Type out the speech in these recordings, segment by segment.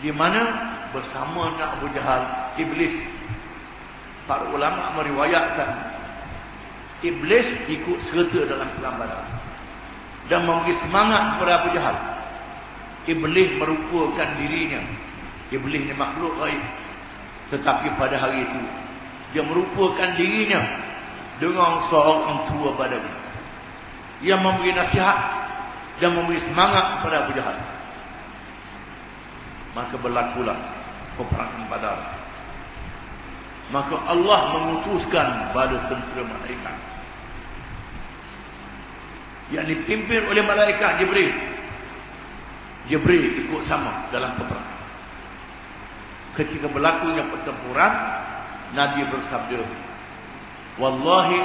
Di mana bersama nak Abu Jahal, Iblis. Para ulama meriwayatkan Iblis ikut serta dalam perang badar. Dan memberi semangat kepada Abu Jahal. Iblis merupakan dirinya. Iblis ni makhluk gaib. Tetapi pada hari itu. Dia merupakan dirinya. Dengan seorang tua badawi. Yang memberi nasihat. Dan memberi semangat kepada Abu Jahal. Maka berlakulah peperangan badar. Maka Allah mengutuskan pada tentera malaikat. Yang dipimpin oleh malaikat Jibril. Jibril ikut sama dalam peperangan. Ketika berlakunya pertempuran, Nabi bersabda, Wallahi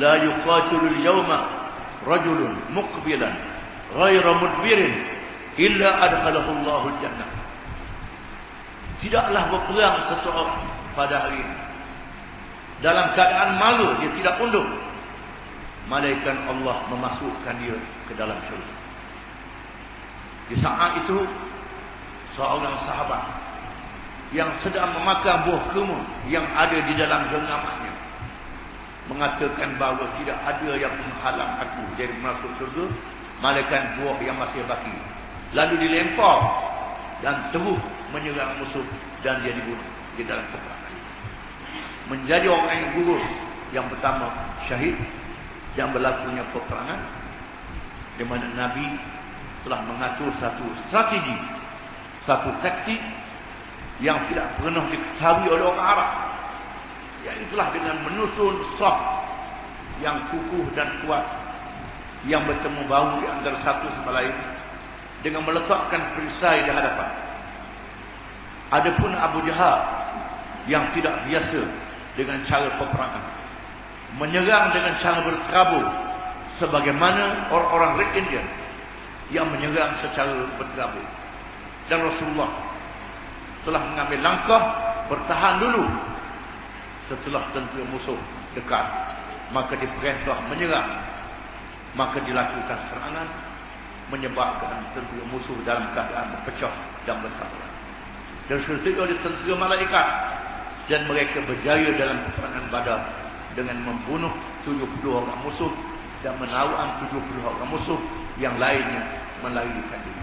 la yuqatilu al-yawma rajulun muqbilan ghayra mudbirin illa adkhalahu Allahu al-jannah. Tidaklah berperang seseorang pada hari ini. Dalam keadaan malu dia tidak undur. Malaikat Allah memasukkan dia ke dalam syurga. Di saat itu seorang sahabat yang sedang memakan buah kurma yang ada di dalam genggamannya mengatakan bahawa tidak ada yang menghalang aku dari masuk syurga malaikat buah yang masih baki lalu dilempar dan terus menyerang musuh dan dia dibunuh di dalam peperangan menjadi orang yang gugur yang pertama syahid yang berlakunya peperangan di mana Nabi telah mengatur satu strategi satu taktik yang tidak pernah diketahui oleh orang Arab iaitulah dengan menyusun saf yang kukuh dan kuat yang bertemu bahu di antara satu sama lain dengan meletakkan perisai di hadapan. Adapun Abu Jahal yang tidak biasa dengan cara peperangan menyerang dengan cara berterabur sebagaimana orang-orang Red Indian yang menyerang secara berterabur dan Rasulullah telah mengambil langkah bertahan dulu setelah tentera musuh dekat. Maka diperintah menyerang. Maka dilakukan serangan menyebabkan tentera musuh dalam keadaan berpecah dan bertaburan dan seterusnya oleh tentera malaikat. Dan mereka berjaya dalam peperangan badar dengan membunuh 70 orang musuh dan menawang 70 orang musuh yang lainnya melarikan diri